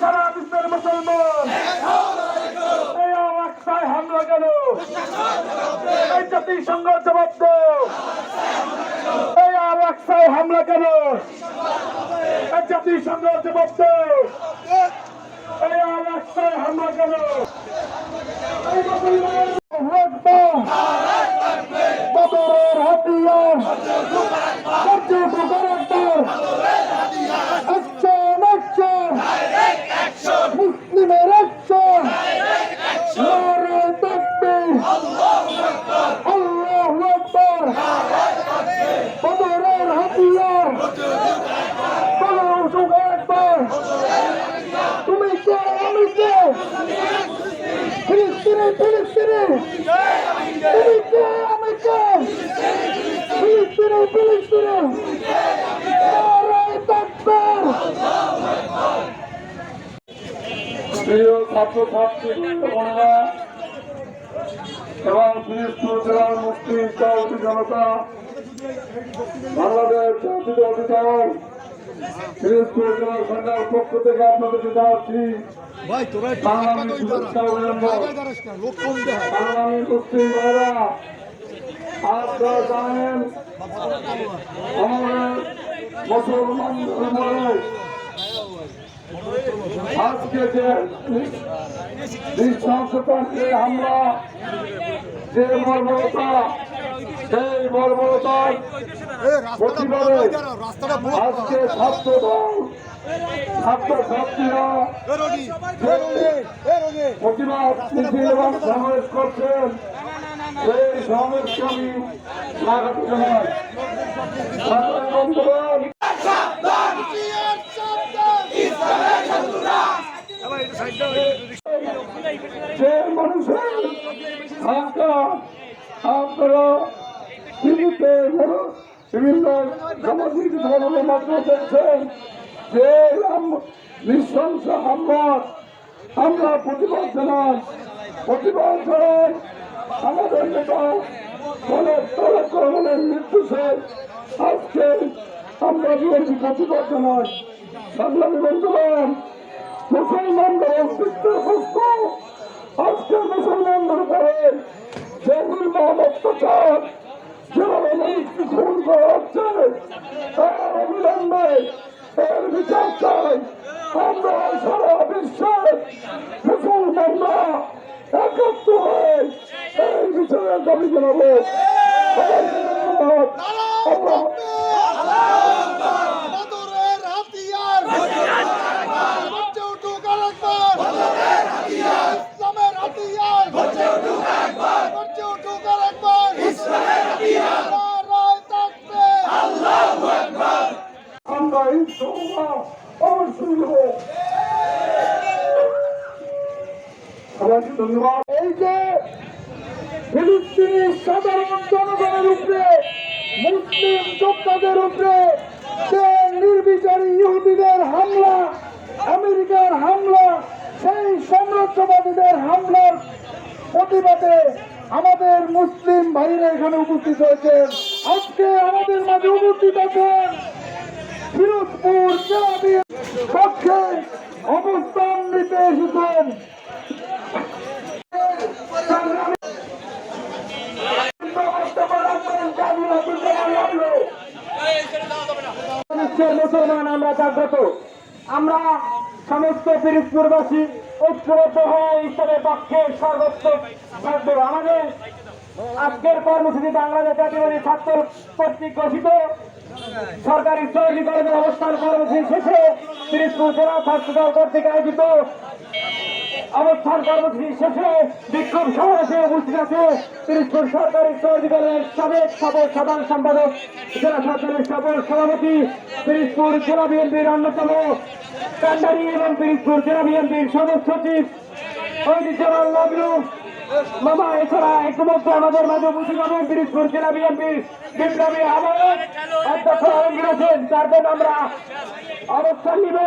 সারা বিশ্বের মুসলমান। এই অবস্থায় হামলা কেন? এই জাতিসংঘ জবাব দাও। এই অবস্থায় হামলা কেন? জাতিসংঘ জবাব দাও। এই অবস্থায় হামলা কেন? ফিলিস্তিনি ফিলিস্তিনি তুমি কে আমি কে ফিলিস্তিনি ফিলিস্তিনি প্রিয় ছাত্র বোনেরা এবং পিরিজপুর জেলার বাংলাদেশ পক্ষ থেকে আপনাদেরকে জানাচ্ছি ভাই তোরা একটু লোক কম দেয়। বাংলাদেশ মুক্তি ভাইরা আপনারা জানেন আমাদের মুসলমান ধর্মের আজকে যে নৃশংসতাকে হামলা যে বর্বরতা সেই বড় করো। আজকে ছাত্র দল ছাত্র ছাত্রীরা। প্রতিবাদ মিছিল এবং সমাবেশ করছেন। সেই সমাবেশকে আমি স্বাগত জানাই। বন্ধুগণ। যে মানুষের আপনারা টিভিতে বিভিন্ন সামাজিক ধর্মের মাধ্যমে দেখছেন যে নৃশংস হামলার আমরা প্রতিবাদ জানাই প্রতিবাদ জানাই আমাদের নেতা তারেক রহমানের নির্দেশে আজকে আমরা বিএনপি প্রতিবাদ জানাই সংগ্রামী বন্ধুগণ, মুসলমানদের অস্তিত্বের প্রশ্ন। আজকে মুসলমানদের উপরে যে নির্মম অত্যাচার হচ্ছে অবিলম্বে এর বিচার চাই আমরা সারা বিশ্বের মুসলমানরা একত্র হয়ে এই বিচারের আমরা ফিলিস্তিনি সাধারণ জনগণের উপরে, মুসলিম যোদ্ধাদের উপরে যে নির্বিচারী ইহুদিদের হামলা, আমেরিকার হামলা, সেই সাম্রাজ্যবাদীদের হামলার প্রতিবাদে আমাদের মুসলিম ভাইরা এখানে উপস্থিত হয়েছেন। আজকে আমাদের মাঝে উপস্থিত আছেন জেলা বিএনপির পক্ষে অবস্থান নিতে এসেছেন মুসলমান, আমরা জাগ্রত। আমরা সমস্ত পিরিজপুরবাসী ঐক্যবদ্ধ হয়ে ইসলামের পক্ষে সর্বোচ্চ থাকব আমাদের আজকের কর্মসূচি বাংলাদেশ জাতীয়বাদী ছাত্র কর্তৃক ঘোষিত। সরকারি সহযোগী কলেজের অবস্থান কর্মসূচি শেষে পিরিজপুর জেলা ছাত্র কর্তৃক আয়োজিত অবস্থান কর্মসূচি শেষে বিক্ষোভ সমাবেশে উপস্থিত আছে পিরিজপুর সরকারি সহযোগী কলেজের সাবেক সফল সাধারণ সম্পাদক, জেলা সরকারের সফল সভাপতি পিরিজপুর জেলা বিএনপির অন্যতম কান্ডারি এবং পিরিজপুর জেলা বিএনপির সদস্য সচিব ঐতিহ্যবান নবরু মামা, এছাড়া একমাত্র আমাদের মাঝে উপস্থিত হবেন পিরিজপুর জেলা বিএনপির বিপ্লবী আহ্বায়ক অধ্যক্ষ আলমগীর আমরা অবস্থান নিব।